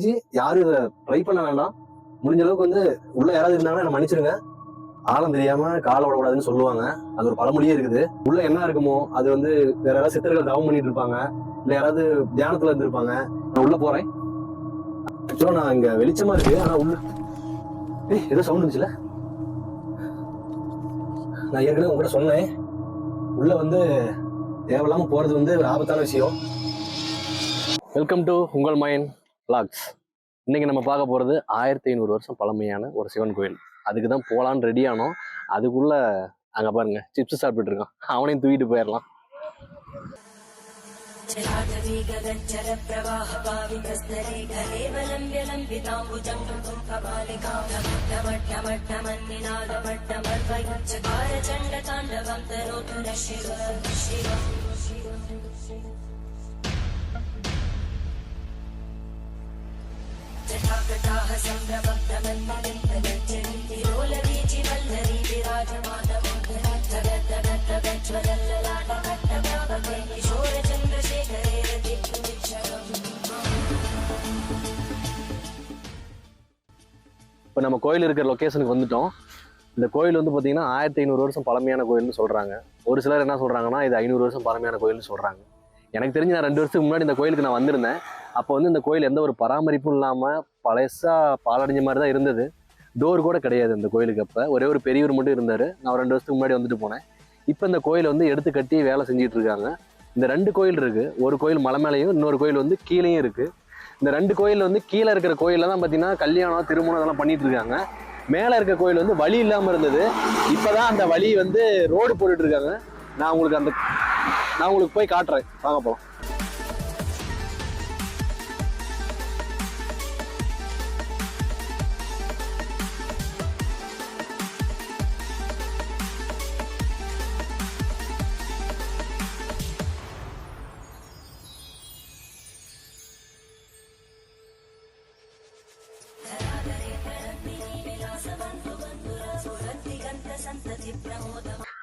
தெரிஞ்சு யாரும் இதை ட்ரை பண்ண வேண்டாம். முடிஞ்ச அளவுக்கு வந்து உள்ள யாராவது இருந்தாங்கன்னா என்ன மன்னிச்சிருங்க ஆழம் தெரியாம காலை விடக்கூடாதுன்னு சொல்லுவாங்க. அது ஒரு பழமொழியே இருக்குது. உள்ள என்ன இருக்குமோ அது வந்து வேற யாராவது சித்தர்கள் தவம் பண்ணிட்டு இருப்பாங்க. இல்ல யாராவது தியானத்துல இருந்திருப்பாங்க. நான் உள்ள போறேன். ஆக்சுவலா நான் இங்க வெளிச்சமா இருக்கு. ஆனா உள்ள ஏய் ஏதோ சவுண்ட் இருந்துச்சுல நான் ஏற்கனவே உங்ககிட்ட சொன்னேன். உள்ள வந்து தேவையில்லாம போறது வந்து ஒரு ஆபத்தான விஷயம். வெல்கம் டு உங்கள் மைண்ட் லாக்ஸ் இன்னைக்கு நம்ம பார்க்க போகிறது ஆயிரத்தி ஐநூறு வருஷம் பழமையான ஒரு சிவன் கோயில் அதுக்கு தான் போகலான்னு ரெடி ஆனோம் அதுக்குள்ளே அங்கே பாருங்க சிப்ஸ் சாப்பிட்டுட்டு இருக்கான் அவனையும் தூக்கிட்டு போயிடலாம் ஜலப்பிரவாஹபாவிகஸ்தரேகலேவலம் இப்போ நம்ம கோயில் இருக்கிற லொக்கேஷனுக்கு வந்துட்டோம். இந்த கோயில் வந்து பார்த்தீங்கன்னா ஆயிரத்தி ஐநூறு வருஷம் பழமையான கோயில்னு சொல்கிறாங்க ஒரு சிலர் என்ன சொல்கிறாங்கன்னா இது ஐநூறு வருஷம் பழமையான கோயில்னு சொல்கிறாங்க எனக்கு தெரிஞ்சு நான் ரெண்டு வருஷத்துக்கு முன்னாடி இந்த கோயிலுக்கு நான் வந்திருந்தேன். அப்போ வந்து இந்த கோயில் எந்த ஒரு பராமரிப்பும் இல்லாமல் பழசாக பாலடைஞ்ச மாதிரி தான் இருந்தது. டோர் கூட கிடையாது இந்த கோயிலுக்கு அப்போ. ஒரே ஒரு பெரியவர் மட்டும் இருந்தார். நான் ரெண்டு வருஷத்துக்கு முன்னாடி வந்துட்டு போனேன். இப்போ இந்த கோயிலை வந்து எடுத்து கட்டி வேலை செஞ்சுட்டு இருக்காங்க. இந்த ரெண்டு கோயில் இருக்குது ஒரு கோயில் மலை மேலேயும் இன்னொரு கோயில் வந்து கீழேயும் இருக்குது இந்த ரெண்டு கோயில் வந்து கீழே இருக்கிற கோயில்ல தான் பார்த்தீங்கன்னா கல்யாணம் திருமணம் இதெல்லாம் பண்ணிட்டு இருக்காங்க. மேலே இருக்க கோயில் வந்து வழி இல்லாமல் இருந்தது. இப்போ தான் அந்த வழி வந்து ரோடு போட்டுட்ருக்காங்க நான் உங்களுக்கு அந்த நான் உங்களுக்கு போய் காட்டுறேன். வாங்க போகலாம்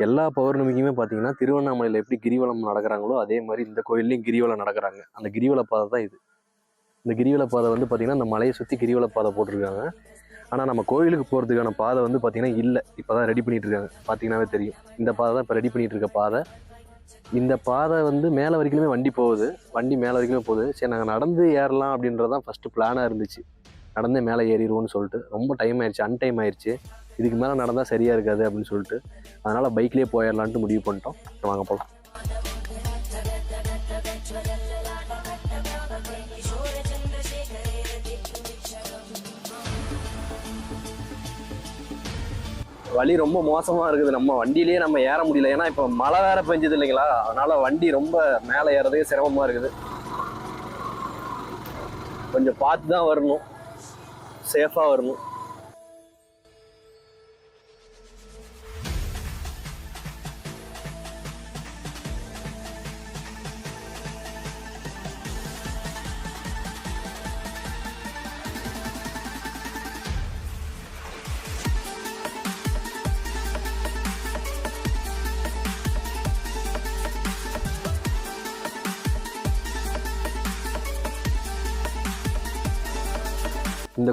எல்லா பௌர்ணமிக்குமே பார்த்தீங்கன்னா திருவண்ணாமலையில் எப்படி கிரிவலம் நடக்கிறாங்களோ அதே மாதிரி இந்த கோயில்லையும் கிரிவலம் நடக்கிறாங்க. அந்த கிரிவல பாதை தான் இது. இந்த கிரிவல பாதை வந்து பார்த்தீங்கன்னா இந்த மலையை சுற்றி கிரிவல பாதை போட்டிருக்காங்க. ஆனால் நம்ம கோயிலுக்கு போகிறதுக்கான பாதை வந்து பார்த்தீங்கன்னா இல்லை. இப்போ தான் ரெடி பண்ணிட்டு இருக்காங்க பார்த்தீங்கன்னாவே தெரியும். இந்த பாதை தான் இப்போ ரெடி பண்ணிட்டு இருக்க பாதை. இந்த பாதை வந்து மேலே வரைக்குமே வண்டி போகுது. வண்டி மேலே வரைக்குமே போகுது. சரி நாங்கள் நடந்து ஏறலாம் அப்படின்றது தான் ஃபஸ்ட்டு பிளானாக இருந்துச்சு. நடந்தே மேலே ஏறிடுவோம்னு சொல்லிட்டு. ரொம்ப டைம் ஆயிடுச்சு அன்டைம் ஆயிடுச்சு இதுக்கு மேலே நடந்தால் சரியாக இருக்காது அப்படின்னு சொல்லிட்டு அதனால் பைக்லேயே போயிடலான்ட்டு முடிவு பண்ணிட்டோம். வாங்க போகலாம் வழி ரொம்ப மோசமாக இருக்குது. நம்ம வண்டியிலேயே நம்ம ஏற முடியல. ஏன்னா இப்போ மழை வேற பெஞ்சது இல்லைங்களா? அதனால வண்டி ரொம்ப மேலே ஏறதே சிரமமாக இருக்குது. கொஞ்சம் பார்த்து தான் வரணும் சேஃபாக வரணும்.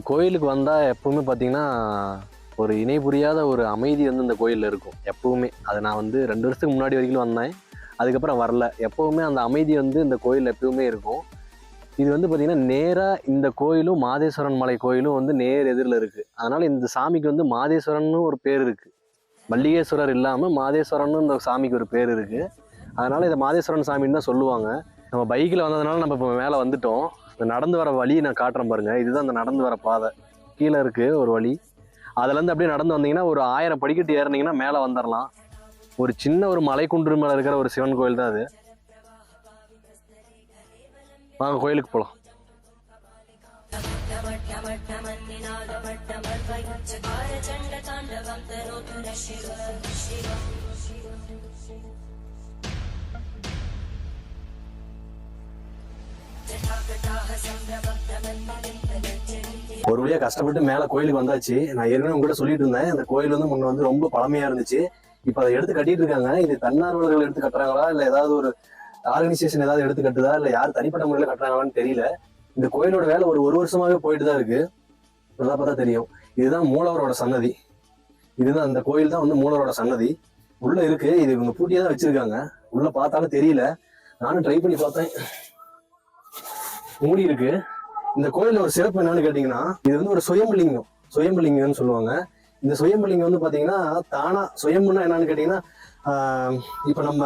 கோயிலுக்கு வந்தால் எப்பவுமே பார்த்தீங்கன்னா ஒரு இணை புரியாத ஒரு அமைதி வந்து இந்த கோயிலில் இருக்கும் எப்பவுமே. அது நான் வந்து ரெண்டு வருஷத்துக்கு முன்னாடி வரைக்கும் வந்தேன். அதுக்கப்புறம் வரல. எப்பவுமே அந்த அமைதி வந்து இந்த கோயில் எப்பவுமே இருக்கும். இது வந்து பார்த்திங்கன்னா நேராக இந்த கோயிலும் மாதேஸ்வரன் மலை கோயிலும் வந்து நேர் எதிரில் இருக்குது அதனால் இந்த சாமிக்கு வந்து மாதேஸ்வரன்னு ஒரு பேர் இருக்குது மல்லிகேஸ்வரர் இல்லாமல் மாதேஸ்வரன்னு இந்த சாமிக்கு ஒரு பேர் இருக்குது அதனால் இதை மாதேஸ்வரன் சாமின்னு தான் சொல்லுவாங்க. நம்ம பைக்கில் வந்ததுனால நம்ம இப்போ மேலே வந்துட்டோம். இந்த நடந்து வர வழியை நான் காட்டுறேன் பாருங்க. இதுதான் அந்த நடந்து வர பாதை. கீழே இருக்கு ஒரு வழி. அதுலேருந்து அப்படியே நடந்து வந்தீங்கன்னா ஒரு ஆயிரம் படிக்கட்டு ஏறினீங்கன்னா மேலே வந்துடலாம் ஒரு சின்ன ஒரு மலைக்குன்று மேலே இருக்கிற ஒரு சிவன் கோயில் தான் அது. வாங்க கோயிலுக்கு போகலாம் மண்ணினாத வட்டமர் ஒரு வழியா கஷ்டப்பட்டு மேல கோயிலுக்கு வந்தாச்சு. நான் ஏற்கனவே உங்ககிட்ட சொல்லிட்டு இருந்தேன். அந்த கோயில் வந்து முன்ன வந்து ரொம்ப பழமையா இருந்துச்சு. இப்ப அதை எடுத்து கட்டிட்டு இருக்காங்க. இது தன்னார்வலர்கள் எடுத்து கட்டுறாங்களா? இல்ல ஏதாவது ஒரு ஆர்கனைசேஷன் ஏதாவது எடுத்து கட்டுதா? இல்ல யார் தனிப்பட்ட முறையில கட்டுறாங்களான்னு தெரியல. இந்த கோயிலோட வேலை ஒரு ஒரு வருஷமாவே போயிட்டு தான் இருக்கு. நல்லா பார்த்தா தெரியும். இதுதான் மூலவரோட சன்னதி. இதுதான் அந்த கோயில் தான் வந்து மூலவரோட சன்னதி. உள்ள இருக்கு. இது இவங்க பூட்டியே தான் வச்சிருக்காங்க. உள்ள பார்த்தாலும் தெரியல. நானும் ட்ரை பண்ணி பார்த்தேன். மூடி இருக்கு? இந்த கோயில ஒரு சிறப்பு என்னன்னு கேட்டீங்கன்னா இது வந்து ஒரு சுயம்பலிங்கம். சுயம்பலிங்கம்னு சொல்லுவாங்க. இந்த சுயம்பலிங்கம் வந்து பாத்தீங்கன்னா தானா சுயம்புன்னா என்னன்னு கேட்டீங்கன்னா இப்ப நம்ம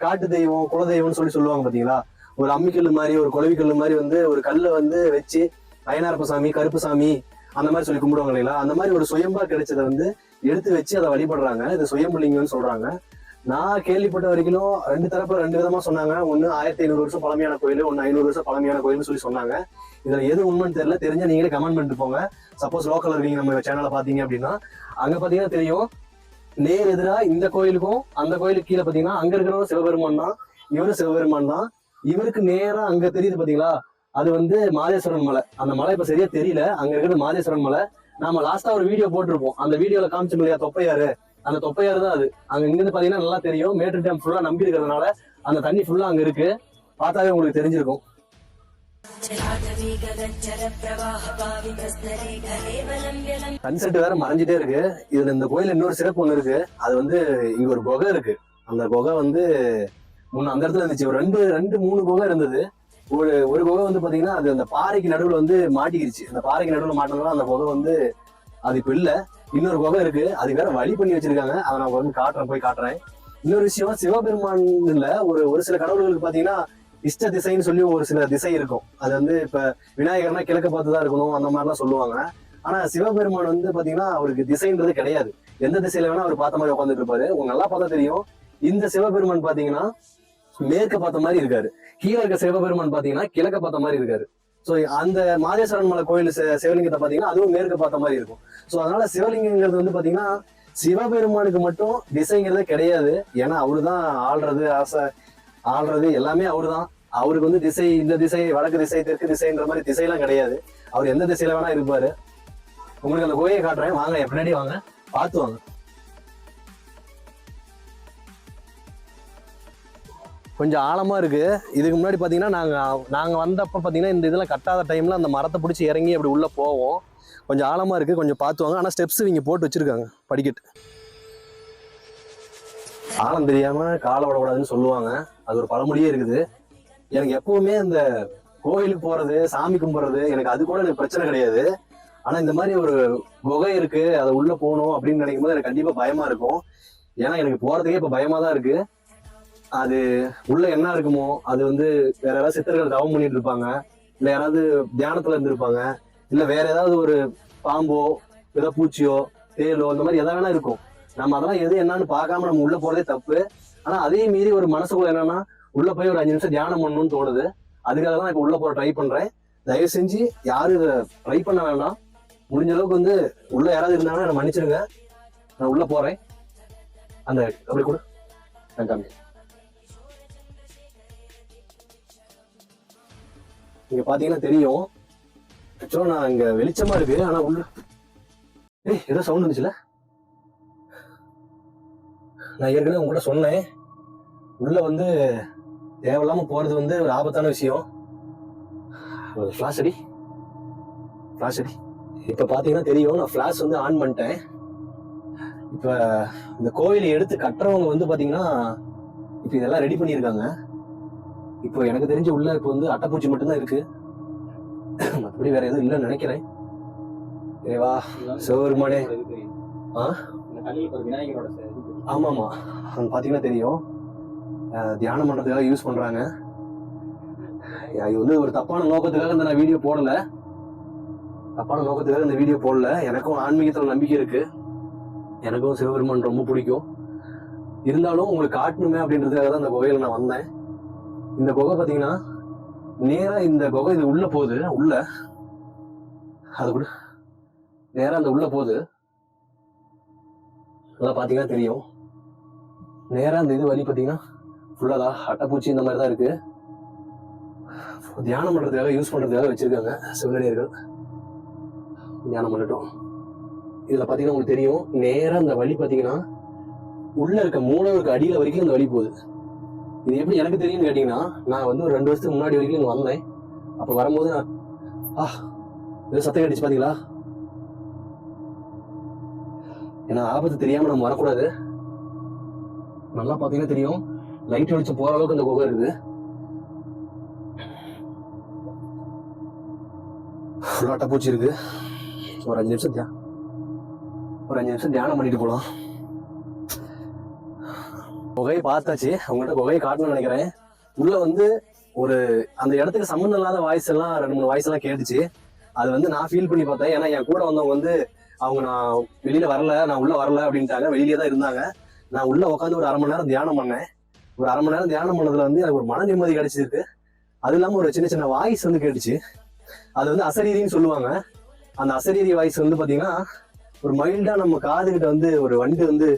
காட்டு தெய்வம் குல தெய்வம்னு சொல்லி சொல்லுவாங்க பாத்தீங்களா? ஒரு அம்மிக்கல் மாதிரி ஒரு குலவிக்கல் மாதிரி வந்து ஒரு கல்லை வந்து வச்சு அயனாரப்ப சாமி கருப்பு சாமி அந்த மாதிரி சொல்லி கும்பிடுவாங்க இல்லைங்களா? அந்த மாதிரி ஒரு சுயம்பா கிடைச்சதை வந்து எடுத்து வச்சு அதை வழிபடுறாங்க. இது சுயம்பலிங்கம்னு சொல்றாங்க. நான் கேள்விப்பட்ட வரைக்கும் ரெண்டு தரப்புல ரெண்டு விதமா சொன்னாங்க. ஒன்னு ஆயிரத்தி ஐநூறு வருஷம் பழமையான கோயில் ஒன்னு ஐநூறு வருஷம் பழமையான கோயில்னு சொல்லி சொன்னாங்க. இதுல எது உண்மைன்னு தெரியல. தெரிஞ்ச நீங்களே கமெண்ட் பண்ணிட்டு போங்க. சப்போஸ் லோக்கல் இருக்கீங்க நம்ம சேனலை பாத்தீங்க அப்படின்னா. அங்க பாத்தீங்கன்னா தெரியும். நேர் எதிரா இந்த கோயிலுக்கும் அந்த கோயிலுக்கு கீழே பாத்தீங்கன்னா அங்க இருக்கிறவங்க சிவபெருமான் தான். இவரும் சிவபெருமான் தான். இவருக்கு நேரா அங்க தெரியுது பாத்தீங்களா அது வந்து மாதேஸ்வரன் மலை. அந்த மலை இப்ப சரியா தெரியல. அங்க இருக்கிறது மாதேஸ்வரன் மலை. நாம லாஸ்டா ஒரு வீடியோ போட்டிருப்போம். அந்த வீடியோல காமிச்சோம் இல்லையா தொப்பையாரு அந்த தொப்பையாறு தான் அது. அங்க இருந்து பாத்தீங்கன்னா நல்லா தெரியும். மேட்டூர் டேம் ஃபுல்லா நம்பி இருக்கிறதுனால அந்த தண்ணி ஃபுல்லா அங்க இருக்கு. பார்த்தாவே உங்களுக்கு தெரிஞ்சிருக்கும். சன்செட் வேற மறைஞ்சிட்டே இருக்கு. இதுல இந்த கோயில் இன்னொரு சிறப்பு ஒண்ணு இருக்கு. அது வந்து இங்க ஒரு குகை இருக்கு. அந்த குகை வந்து முன்ன அந்த இடத்துல இருந்துச்சு. ஒரு ரெண்டு ரெண்டு மூணு குகை இருந்தது. ஒரு ஒரு குகை வந்து பாத்தீங்கன்னா அது அந்த பாறைக்கு நடுவுல வந்து மாட்டிக்கிருச்சு. அந்த பாறைக்கு நடுவுல மாட்டினதுனால அந்த குகை வந்து அது இப்ப இல்லை. இன்னொரு குகை இருக்கு. அது வேற வழி பண்ணி வச்சிருக்காங்க. அதை நான் வந்து காட்டுறேன் போய் காட்டுறேன். இன்னொரு விஷயம் சிவபெருமான் இல்ல ஒரு ஒரு சில கடவுள்களுக்கு பாத்தீங்கன்னா இஷ்ட திசைன்னு சொல்லி ஒரு சில திசை இருக்கும். அது வந்து இப்ப விநாயகர்னா கிழக்க பார்த்து தான் இருக்கணும் அந்த மாதிரிலாம் சொல்லுவாங்க. ஆனா சிவபெருமான் வந்து பாத்தீங்கன்னா அவருக்கு திசைன்றது கிடையாது. எந்த திசையில வேணா அவர் பார்த்த மாதிரி உட்காந்துட்டு இருப்பாரு. உங்க நல்லா பார்த்தா தெரியும். இந்த சிவபெருமான் பாத்தீங்கன்னா மேற்க பார்த்த மாதிரி இருக்காரு. கீழே இருக்க சிவபெருமான் பாத்தீங்கன்னா கிழக்க பார்த்த மாதிரி இருக்காரு. ஸோ அந்த மாதேஸ்வரன் மலை கோயில் சிவலிங்கத்தை பார்த்தீங்கன்னா அதுவும் மேற்கு பார்த்த மாதிரி இருக்கும். ஸோ அதனால சிவலிங்கங்கிறது வந்து பார்த்தீங்கன்னா சிவபெருமானுக்கு மட்டும் திசைங்கிறதே கிடையாது. ஏன்னா அவருதான் ஆள்றது ஆசை ஆள்றது எல்லாமே அவரு தான் அவருக்கு வந்து திசை இந்த திசை வடக்கு திசை தெற்கு திசைன்ற மாதிரி திசையெல்லாம் கிடையாது. அவர் எந்த திசையில வேணா இருப்பாரு. உங்களுக்கு அந்த கோயை காட்டுறேன். வாங்க பின்னாடி வாங்க. பார்த்து வாங்க. கொஞ்சம் ஆழமாக இருக்குது இதுக்கு முன்னாடி பார்த்தீங்கன்னா நாங்கள் நாங்கள் வந்தப்போ பார்த்தீங்கன்னா இந்த இதெல்லாம் கட்டாத டைமில் அந்த மரத்தை பிடிச்சி இறங்கி அப்படி உள்ளே போவோம். கொஞ்சம் ஆழமாக இருக்குது கொஞ்சம் பார்த்து வாங்க. ஸ்டெப்ஸ் இவங்க போட்டு வச்சிருக்காங்க படிக்கட்டு. ஆழம் தெரியாமல் காலை விடக்கூடாதுன்னு சொல்லுவாங்க. அது ஒரு பழமொழியே இருக்குது. எனக்கு எப்பவுமே அந்த கோயிலுக்கு போகிறது சாமி கும்பிட்றது எனக்கு அது கூட எனக்கு பிரச்சனை கிடையாது. ஆனா இந்த மாதிரி ஒரு குகை இருக்கு அதை உள்ள போகணும் அப்படின்னு நினைக்கும் போது எனக்கு கண்டிப்பா பயமா இருக்கும். ஏன்னா எனக்கு போறதுக்கே இப்ப பயமா தான் இருக்கு. அது உள்ள என்ன இருக்குமோ அது வந்து வேற யாராவது சித்தர்கள் தவம் பண்ணிட்டு இருப்பாங்க. இல்ல யாராவது தியானத்துல இருந்திருப்பாங்க. இல்ல வேற ஏதாவது ஒரு பாம்போ ஏதோ பூச்சியோ தேலோ இந்த மாதிரி எதாவது வேணா இருக்கும். நம்ம அதெல்லாம் எது என்னன்னு பார்க்காம நம்ம உள்ள போறதே தப்பு. ஆனா அதே மீறி ஒரு மனசுக்குள்ள என்னன்னா உள்ள போய் ஒரு அஞ்சு நிமிஷம் தியானம் பண்ணணும்னு தோணுது. அதுக்காக தான் இப்ப உள்ள போற ட்ரை பண்றேன். தயவு செஞ்சு யாரும் இதை ட்ரை பண்ண வேண்டாம். முடிஞ்ச அளவுக்கு வந்து உள்ள யாராவது இருந்தாங்கன்னா என்னை மன்னிச்சிருங்க நான் உள்ள போறேன். அந்த அப்படி கூட. நான் காமி இங்க பாத்தீங்கன்னா தெரியும். ஆக்சுவலா நான் இங்க வெளிச்சமா இருக்கு ஆனா உள்ள ஏய் ஏதோ சவுண்ட் வந்துச்சுல? நான் ஏற்கனவே உங்ககிட்ட சொன்னேன். உள்ள வந்து தேவையில்லாம போறது வந்து ஒரு ஆபத்தான விஷயம். ஃபிளாஷ் அடி. ஃபிளாஷ் அடி. தெரியும் நான் ஃபிளாஷ் வந்து ஆன் பண்ணிட்டேன். இப்போ இந்த கோயிலை எடுத்து கட்டுறவங்க வந்து பார்த்தீங்கன்னா இப்போ இதெல்லாம் ரெடி பண்ணியிருக்காங்க. இப்போ எனக்கு தெரிஞ்ச உள்ள இப்போ வந்து அட்டைப்பூச்சி மட்டும்தான் இருக்கு. மற்றபடி வேற எதுவும் இல்லைன்னு நினைக்கிறேன். ஏவா சிவபெருமானே ஆ? ஆமா ஆமா அது பாத்தீங்கன்னா தெரியும். தியானம் பண்றதுக்காக யூஸ் பண்றாங்க. இது வந்து ஒரு தப்பான நோக்கத்துக்காக இந்த நான் வீடியோ போடல. தப்பான நோக்கத்துக்காக இந்த வீடியோ போடல. எனக்கும் ஆன்மீகத்துல நம்பிக்கை இருக்கு. எனக்கும் சிவபெருமான் ரொம்ப பிடிக்கும். இருந்தாலும் உங்களுக்கு காட்டணுமே அப்படின்றதுக்காக தான் இந்த குகையில நான் வந்தேன். இந்த குகை பார்த்தீங்கன்னா நேராக இந்த குகை இது உள்ள போகுது. உள்ள. அது கூட நேராக அந்த உள்ள போகுது. நல்லா பார்த்தீங்கன்னா தெரியும். நேராக அந்த இது வழி பார்த்தீங்கன்னா ஃபுல்லாக அட்டைப்பூச்சி இந்த மாதிரி தான் இருக்கு. தியானம் பண்ணுறதுக்காக யூஸ் பண்ணுறதுக்காக வச்சிருக்காங்க சிவனடியர்கள். தியானம் பண்ணட்டும். இதில் பார்த்தீங்கன்னா உங்களுக்கு தெரியும். நேராக அந்த வழி பார்த்தீங்கன்னா உள்ளே இருக்க மூலவருக்கு அடியில் வரைக்கும் அந்த வழி போகுது. இது எப்படி எனக்கு தெரியும்னு கேட்டீங்கன்னா நான் வந்து ஒரு ரெண்டு வருஷத்துக்கு முன்னாடி வரைக்கும் இங்கே வந்தேன். அப்போ வரும்போது நான் ஆ ஏதோ சத்தம் கட்டிச்சு பார்த்தீங்களா ஏன்னா ஆபத்து தெரியாமல் நம்ம வரக்கூடாது. நல்லா பார்த்தீங்கன்னா தெரியும். லைட் வெளிச்சம் போகிற அளவுக்கு அந்த குகை இருக்குது. ஃபுல்லா அட்டைப்பூச்சி இருக்கு ஒரு அஞ்சு நிமிஷம் தியா ஒரு அஞ்சு நிமிஷம் தியானம் பண்ணிட்டு போகலாம் குகையை பார்த்தாச்சு. உங்கள்கிட்ட குகையை காட்டணும்னு நினைக்கிறேன். உள்ள வந்து ஒரு அந்த இடத்துக்கு சம்மந்தம் இல்லாத வாய்ஸ் எல்லாம் ரெண்டு மூணு வாய்ஸ் எல்லாம் கேட்டுச்சு. அது வந்து நான் ஃபீல் பண்ணி பார்த்தேன். ஏன்னா என் கூட வந்தவங்க வந்து அவங்க நான் வெளியில வரல நான் உள்ள வரல அப்படின்ட்டாங்க. வெளியிலே தான் இருந்தாங்க. நான் உள்ள உட்காந்து ஒரு அரை மணி நேரம் தியானம் பண்ணேன். ஒரு அரை மணி நேரம் தியானம் பண்ணதுல வந்து எனக்கு ஒரு மன நிம்மதி கிடைச்சிருக்கு. அது இல்லாம ஒரு சின்ன சின்ன வாய்ஸ் வந்து கேட்டுச்சு. அது வந்து அசரீரின்னு சொல்லுவாங்க. அந்த அசரீரி வாய்ஸ் வந்து பாத்தீங்கன்னா ஒரு மைல்டா நம்ம காதுகிட்ட வந்து ஒரு வண்டு வந்து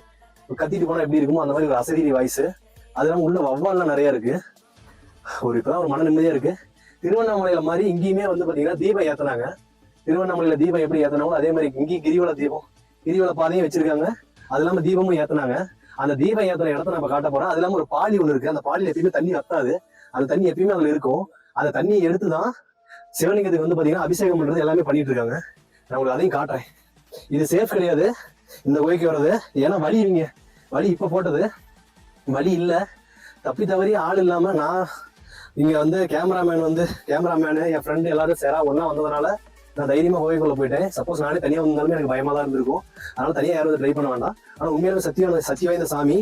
கத்திட்டு போனா எப்படி இருக்குமோ அந்த மாதிரி ஒரு அசதி வாய்ஸ் அது உள்ள வவ்வால்லாம் நிறைய இருக்கு. ஒரு இப்போதான் ஒரு மன நிம்மதியா இருக்கு. திருவண்ணாமலையில மாதிரி இங்கேயுமே வந்து பாத்தீங்கன்னா தீபம் ஏத்துனாங்க. திருவண்ணாமலையில தீபம் எப்படி ஏத்துனாங்களோ அதே மாதிரி இங்கேயும் கிரிவல தீபம் கிரிவல பாதையும் வச்சிருக்காங்க. அது இல்லாம தீபமும் ஏத்துனாங்க. அந்த தீபம் ஏத்துன இடத்த நம்ம காட்ட போறோம். அது இல்லாம ஒரு பாலி ஒண்ணு இருக்கு. அந்த பாலியில எப்பயுமே தண்ணி வத்தாது. அந்த தண்ணி எப்பயுமே அதுல இருக்கும். அந்த தண்ணியை எடுத்துதான் சிவலிங்கத்துக்கு வந்து பாத்தீங்கன்னா அபிஷேகம் பண்றது எல்லாமே பண்ணிட்டு இருக்காங்க. நான் உங்களுக்கு அதையும் காட்டுறேன். இது சேஃப் கிடையாது. இந்த குகைக்கு வர்றது. ஏன்னா வழி இவங்க. வழி இப்போ போட்டது. வழி இல்லை. தப்பி தவறி ஆள் இல்லாம நான் இங்க வந்து கேமராமேன் வந்து கேமராமேனு என் ஃப்ரெண்டு எல்லாரும் சேரா ஒன்றா வந்ததுனால நான் தைரியமா கோயிலுக்குள்ள போயிட்டேன். சப்போஸ் நானே தனியா வந்தாலுமே எனக்கு பயமாக தான் இருந்திருக்கும். அதனால தனியா யாரும் ட்ரை பண்ண வேண்டாம். ஆனா சக்தி சத்தியம் சக்தி வாய்ந்த சாமி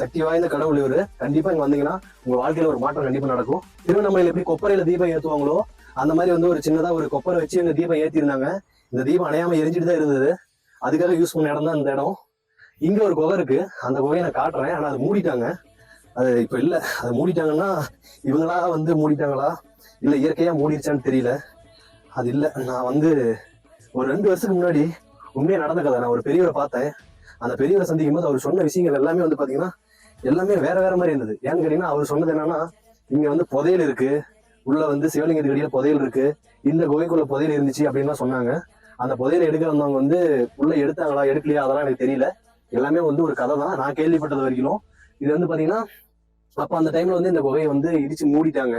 சக்தி வாய்ந்த கடவுள் இவர். கண்டிப்பா இங்க வந்தீங்கன்னா உங்கள் வாழ்க்கையில ஒரு மாற்றம் கண்டிப்பாக நடக்கும். திருவண்ணாமலையில் எப்படி கொப்பரையில் தீபம் ஏற்றுவாங்களோ அந்த மாதிரி வந்து ஒரு சின்னதாக ஒரு கொப்பரை வச்சு இந்த தீபம் ஏற்றிருந்தாங்க இந்த தீபம் அணையாமல் எரிஞ்சிட்டு தான் இருந்தது. அதுக்காக யூஸ் பண்ண இடம் தான் இந்த இடம். இங்கே ஒரு குகை இருக்குது அந்த குகையை நான் காட்டுறேன். ஆனால் அது மூடிட்டாங்க. அது இப்போ இல்லை. அது மூடிட்டாங்கன்னா இவங்களா வந்து மூடிட்டாங்களா? இல்லை இயற்கையாக மூடிருச்சான்னு தெரியல. அது இல்லை. நான் வந்து ஒரு ரெண்டு வருஷத்துக்கு முன்னாடி உண்மையாக நடந்த கதை. நான் ஒரு பெரியவரை பார்த்தேன். அந்த பெரியவரை சந்திக்கும் போது அவர் சொன்ன விஷயங்கள் எல்லாமே வந்து பார்த்தீங்கன்னா எல்லாமே வேற வேற மாதிரி இருந்தது. ஏன்னு கேட்டீங்கன்னா அவர் சொன்னது என்னன்னா இங்க வந்து புதையல் இருக்கு. உள்ள வந்து சிவலிங்கத்துக்கு அடியில் புதையல் இருக்கு. இந்த குகைக்குள்ள புதையல் இருந்துச்சு அப்படின்லாம் சொன்னாங்க. அந்த புதையல் எடுக்க வந்தவங்க வந்து உள்ள எடுத்தாங்களா எடுக்கலையா அதெல்லாம் எனக்கு தெரியல. எல்லாமே வந்து ஒரு கதை தான். நான் கேள்விப்பட்டது வரைக்கும் இது வந்து பாத்தீங்கன்னா அப்ப அந்த டைம்ல வந்து இந்த குகையை வந்து இடிச்சு மூடிட்டாங்க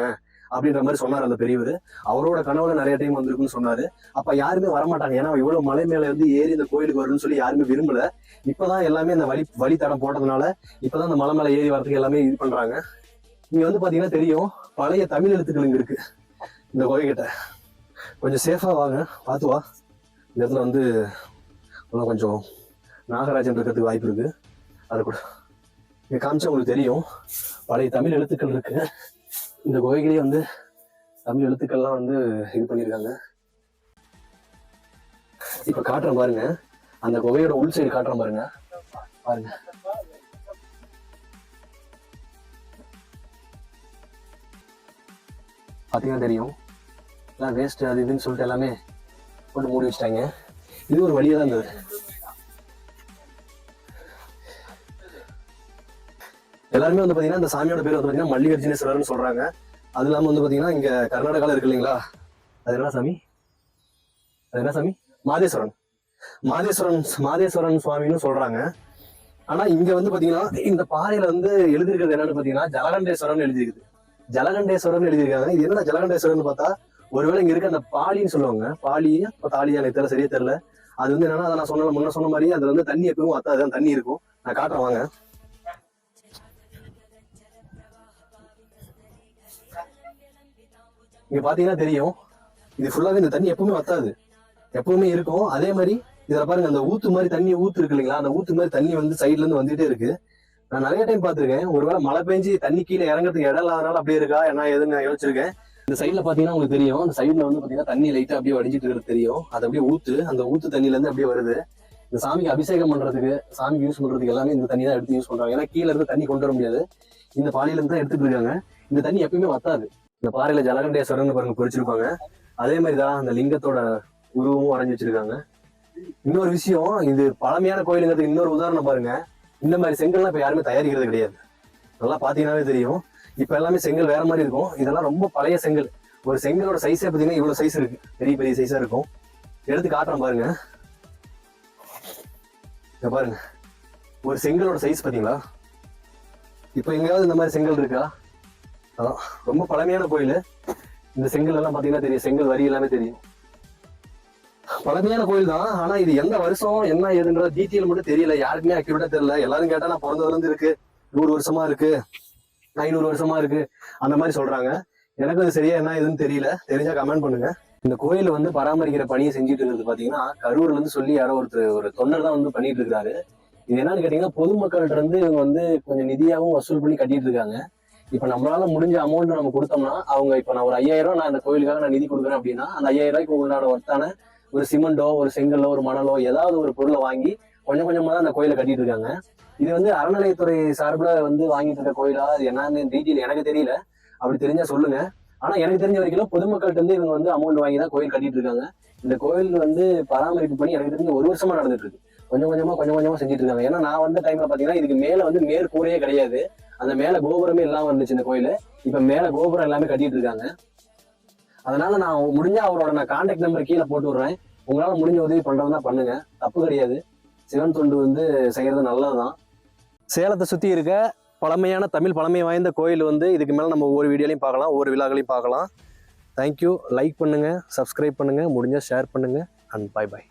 அப்படின்ற மாதிரி சொன்னார் அந்த பெரியவர். அவரோட கனவுல நிறைய டைம் வந்திருக்குன்னு சொன்னாரு. அப்ப யாருமே வரமாட்டாங்க. ஏன்னா இவ்வளவு மலை மேல வந்து ஏறி இந்த கோயிலுக்கு வரணும்னு சொல்லி யாருமே விரும்பல. இப்பதான் எல்லாமே இந்த வழி வழித்தடம் போட்டதுனால இப்பதான் இந்த மலை மேல ஏறி வரதுக்கு எல்லாமே இது பண்றாங்க. இங்க வந்து பாத்தீங்கன்னா தெரியும் பழைய தமிழ் எழுத்துக்கள் இங்க இருக்கு. இந்த கோயில்கிட்ட. கொஞ்சம் சேஃபா வாங்க. பார்த்து வா. இந்த இடத்துல வந்து இன்னும் கொஞ்சம் நாகராஜன் இருக்கிறதுக்கு வாய்ப்பு இருக்கு. அது கூட இங்கே காமிச்சா உங்களுக்கு தெரியும். பழைய தமிழ் எழுத்துக்கள் இருக்கு. இந்த கோயிலே வந்து தமிழ் எழுத்துக்கள்லாம் வந்து இது பண்ணியிருக்காங்க. இப்ப காட்டுறேன் பாருங்க. அந்த குகையோட உள் சைடு காட்டுறேன் பாருங்க. பாருங்க. பாத்தீங்கன்னா தெரியும். எல்லாம் வேஸ்ட் அது இதுன்னு சொல்லிட்டு எல்லாமே போட்டு மூடி வச்சிட்டாங்க. இது ஒரு வழியா தான் இருந்தது. எல்லாருமே வந்து பாத்தீங்கன்னா இந்த சாமியோட பேர் வந்து பாத்தீங்கன்னா மல்லிகார்ஜுனேஸ்வரர்னு சொல்றாங்க. அது இல்லாம வந்து பாத்தீங்கன்னா இங்க கர்நாடகால இருக்கு இல்லைங்களா? அது என்ன சாமி? அது என்ன சாமி? மாதேஸ்வரன். மாதேஸ்வரன் மாதேஸ்வரன் சுவாமின்னு சொல்றாங்க. ஆனா இங்க வந்து பாத்தீங்கன்னா இந்த பாறையில வந்து எழுதியிருக்கிறது என்னன்னு பாத்தீங்கன்னா ஜலகண்டேஸ்வரன் எழுதியிருக்குது. ஜலகண்டேஸ்வரன் எழுதியிருக்காங்க. இது என்ன ஜலகண்டேஸ்வரன் பார்த்தா ஒருவேளை இங்க இருக்க அந்த பாலின்னு சொல்லுவாங்க. பாலி இப்போ தாலி எனக்கு தெரியல சரியா தெரியல. அது வந்து என்னன்னா அதை நான் சொன்ன முன்ன சொன்ன மாதிரி அதுல வந்து தண்ணி எப்பவும் அத்தாதான் தண்ணி இருக்கும். நான் காட்டுறேன் வாங்க. இங்க பாத்தீங்கன்னா தெரியும். இது ஃபுல்லாவே இந்த தண்ணி எப்பவுமே வத்தாது. எப்பவுமே இருக்கும். அதே மாதிரி இதுல பாருங்க அந்த ஊத்து மாதிரி தண்ணி ஊத்து இருக்கு இல்லைங்களா? அந்த ஊத்து மாதிரி தண்ணி வந்து சைடுல இருந்து வந்துட்டே இருக்கு. நான் நிறைய டைம் பார்த்திருக்கேன். ஒருவேளை மழை பெஞ்சு தண்ணி கீழே இறங்குறதுக்கு இடம் இல்லாதனால அப்படியே இருக்கா? என்ன ஏதுன்னு நான் யோசிச்சிருக்கேன். இந்த சைடில் பாத்தீங்கன்னா உங்களுக்கு தெரியும். அந்த சைடில் வந்து பாத்தீங்கன்னா தண்ணி லைட்டா அப்படியே வடிஞ்சிட்டு இருக்கிறது தெரியும். அது அப்படியே ஊத்து. அந்த ஊத்து தண்ணியிலேருந்து இருந்து அப்படியே வருது. இந்த சாமிக்கு அபிஷேகம் பண்றதுக்கு சாமிக்கு யூஸ் பண்றதுக்கு எல்லாமே இந்த தண்ணி தான் எடுத்து யூஸ் பண்றாங்க. ஏன்னா கீழ இருந்து தண்ணி கொண்டு வர முடியாது. இந்த பாலியில இருந்து தான் எடுத்துட்டு இருக்காங்க. இந்த தண்ணி எப்பயுமே வத்தாது. இந்த பாறையில ஜலகண்டேஸ்வரன் பாருங்க குறிச்சிருப்பாங்க அதே மாதிரி தான் அந்த லிங்கத்தோட உருவமும் வரைஞ்சி வச்சிருக்காங்க. இன்னொரு விஷயம் இது பழமையான கோயிலுங்கிறதுக்கு இன்னொரு உதாரணம் பாருங்க. இந்த மாதிரி செங்கல்லாம் இப்ப யாருமே தயாரிக்கிறது கிடையாது. நல்லா பாத்தீங்கன்னாவே தெரியும். இப்ப எல்லாமே செங்கல் வேற மாதிரி இருக்கும். இதெல்லாம் ரொம்ப பழைய செங்கல். ஒரு செங்கலோட சைஸே பாத்தீங்கன்னா இவ்வளவு சைஸ் இருக்கு. பெரிய பெரிய சைஸாக இருக்கும். எடுத்து காட்டுறேன் பாருங்க. இங்க பாருங்க. ஒரு செங்கலோட சைஸ் பாத்தீங்களா இப்ப எங்கேயாவது இந்த மாதிரி செங்கல் இருக்கா? அதான். ரொம்ப பழமையான கோயில். இந்த செங்கல் எல்லாம் பாத்தீங்கன்னா தெரியும். செங்கல் வரி எல்லாமே தெரியும். பழமையான கோயில் தான். ஆனா இது எந்த வருஷம் என்ன ஏதுன்ற டீட்டெயில் மட்டும் தெரியல. யாருக்குமே அக்யூரேட்டா தெரியல. எல்லாரும் கேட்டா நான் பிறந்ததுல இருந்து இருக்கு. நூறு வருஷமா இருக்கு. ஐநூறு வருஷமா இருக்கு. அந்த மாதிரி சொல்றாங்க. எனக்கு அது சரியா என்ன ஏதுன்னு தெரியல. தெரிஞ்சா கமெண்ட் பண்ணுங்க. இந்த கோயில் வந்து பராமரிக்கிற பணியை செஞ்சுட்டு இருக்கிறது பாத்தீங்கன்னா கரூர்ல இருந்து சொல்லி யாரோ ஒருத்தர் ஒரு தொண்டர் தான் வந்து பண்ணிட்டு இருக்காரு இது என்னன்னு கேட்டீங்கன்னா பொதுமக்கள்கிட்ட இருந்து இவங்க வந்து கொஞ்சம் நிதியாவும் வசூல் பண்ணி கட்டிட்டு இருக்காங்க. இப்ப நம்மளால முடிஞ்ச அமௌண்ட் நம்ம கொடுத்தோம்னா அவங்க இப்ப நான் ஒரு ஐயாயிரம் ரூபாய் நான் இந்த கோயிலுக்காக நான் நிதி கொடுக்குறேன் அப்படின்னா அந்த ஐயாயிரம் ரூபாய்க்கு உண்டான ஒர்த்தான ஒரு சிமெண்டோ ஒரு செங்கலோ ஒரு மணலோ ஏதாவது ஒரு பொருளை வாங்கி கொஞ்சம் கொஞ்சமா தான் அந்த கோயிலை கட்டிட்டு இருக்காங்க. இது வந்து அறநிலையத்துறை சார்பில் வந்து வாங்கிட்டு இருக்க கோயிலா? அது என்னன்னு டீட்டெயில் எனக்கு தெரியல. அப்படி தெரிஞ்சா சொல்லுங்க. ஆனா எனக்கு தெரிஞ்ச வரைக்கும் பொதுமக்கள்கிட்ட இருந்து இவங்க வந்து அமௌண்ட் வாங்கி தான் கோயில் கட்டிட்டு இருக்காங்க. இந்த கோயில் வந்து பராமரிப்பு பண்ணி எனக்கு தெரிஞ்சு ஒரு வருஷமா நடந்துட்டு இருக்கு. கொஞ்சம் கொஞ்சமா கொஞ்சம் கொஞ்சமா செஞ்சுட்டு இருக்காங்க. ஏன்னா நான் வந்த டைம்ல பாத்தீங்கன்னா இதுக்கு மேல வந்து மேற்கூரையே கிடையாது. அந்த மேல கோபுரமே இல்லாம இருந்துச்சு இந்த கோயில். இப்ப மேல கோபுரம் எல்லாமே கட்டிட்டு இருக்காங்க. அதனால நான் முடிஞ்சா அவரோட நான் கான்டாக்ட் நம்பர் கீழே போட்டு விடுறேன். உங்களால முடிஞ்ச உதவி பண்றதுன்னா பண்ணுங்க. தப்பு கிடையாது. சிவன் தொண்டு வந்து செய்யறது நல்லதுதான். சேலத்தை சுற்றி இருக்க பழமையான தமிழ் பழமை வாய்ந்த கோயில் வந்து இதுக்கு மேலே நம்ம ஒவ்வொரு வீடியோலையும் பார்க்கலாம் ஒவ்வொரு விழாக்களையும் பார்க்கலாம். தேங்க்யூ லைக் பண்ணுங்கள் சப்ஸ்கிரைப் பண்ணுங்கள் முடிஞ்சால் ஷேர் பண்ணுங்கள் அண்ட் பை பாய்